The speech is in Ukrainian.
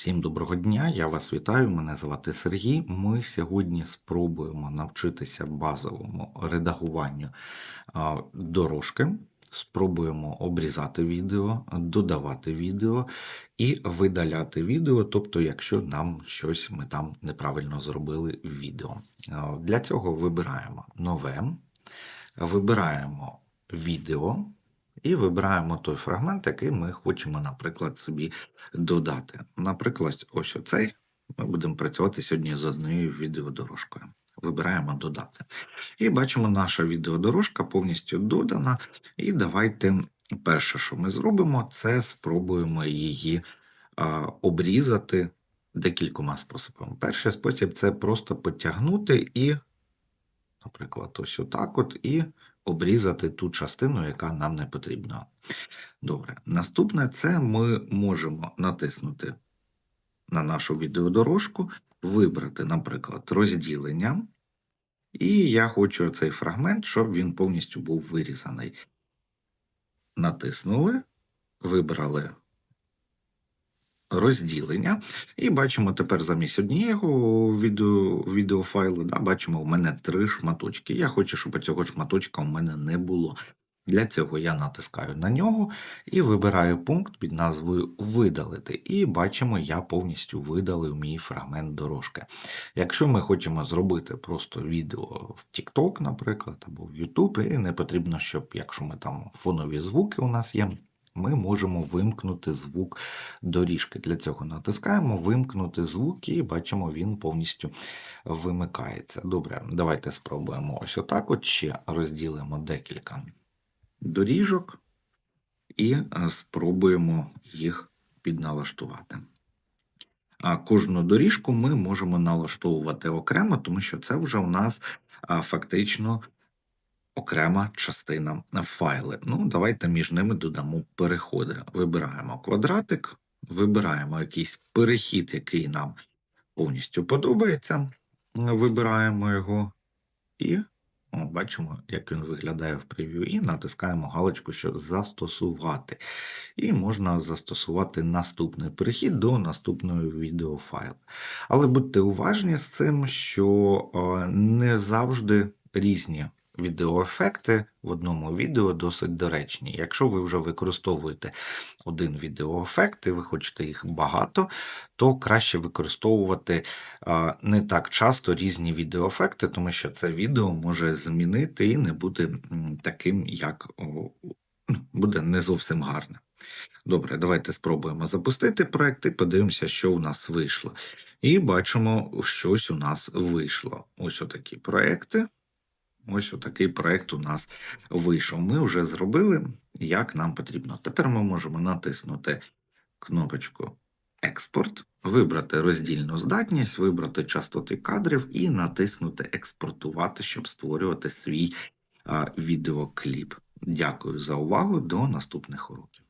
Всім доброго дня, я вас вітаю. Мене звати Сергій. Ми сьогодні спробуємо навчитися базовому редагуванню дорожки. Спробуємо обрізати відео, додавати відео і видаляти відео, тобто, якщо нам щось ми там неправильно зробили в відео. Для цього вибираємо нове, вибираємо відео і вибираємо той фрагмент, який ми хочемо, наприклад, собі додати. Наприклад, ось оцей. Ми будемо працювати сьогодні з однією відеодорожкою. Вибираємо додати. І бачимо, наша відеодорожка повністю додана. І давайте перше, що ми зробимо, це спробуємо її а, обрізати декількома способами. Перший спосіб це просто потягнути і, наприклад, ось отак от, і обрізати ту частину, яка нам не потрібна. Добре. Наступне це ми можемо натиснути на нашу відеодорожку, вибрати, наприклад, розділення. І я хочу цей фрагмент, щоб він повністю був вирізаний. Натиснули, вибрали розділення, і бачимо тепер замість однієго відео, відеофайлу, да, бачимо, у мене три шматочки. Я хочу, щоб цього шматочка у мене не було. Для цього я натискаю на нього і вибираю пункт під назвою Видалити. І бачимо, я повністю видалив мій фрагмент дорожки. Якщо ми хочемо зробити просто відео в TikTok, наприклад, або в YouTube, і не потрібно, щоб якщо ми там фонові звуки у нас є. Ми можемо вимкнути звук доріжки. Для цього натискаємо вимкнути звук і бачимо, він повністю вимикається. Добре, давайте спробуємо ось отак. От ще розділимо декілька доріжок і е, спробуємо їх підналаштувати. А кожну доріжку ми можемо налаштовувати окремо, тому що це вже у нас фактично окрема частина файли. Ну, давайте між ними додамо переходи. Вибираємо квадратик, вибираємо якийсь перехід, який нам повністю подобається. Вибираємо його і о, бачимо, як він виглядає в прев'ю, і натискаємо галочку, що застосувати. І можна застосувати наступний перехід до наступного відеофайлу. Але будьте уважні з цим, що е, не завжди різні відеоефекти в одному відео досить доречні. Якщо ви вже використовуєте один відеоефект і ви хочете їх багато, то краще використовувати не так часто різні відеоефекти, тому що це відео може змінити і не бути таким, як ну, буде не зовсім гарне. Добре, давайте спробуємо запустити проект і подивимося, що у нас вийшло. І бачимо, щось у нас вийшло. Ось отакі проекти. Ось отакий проект у нас вийшов. Ми вже зробили, як нам потрібно. Тепер ми можемо натиснути кнопочку Експорт, вибрати роздільну здатність, вибрати частоти кадрів і натиснути Експортувати, щоб створювати свій а, відеокліп. Дякую за увагу. До наступних уроків.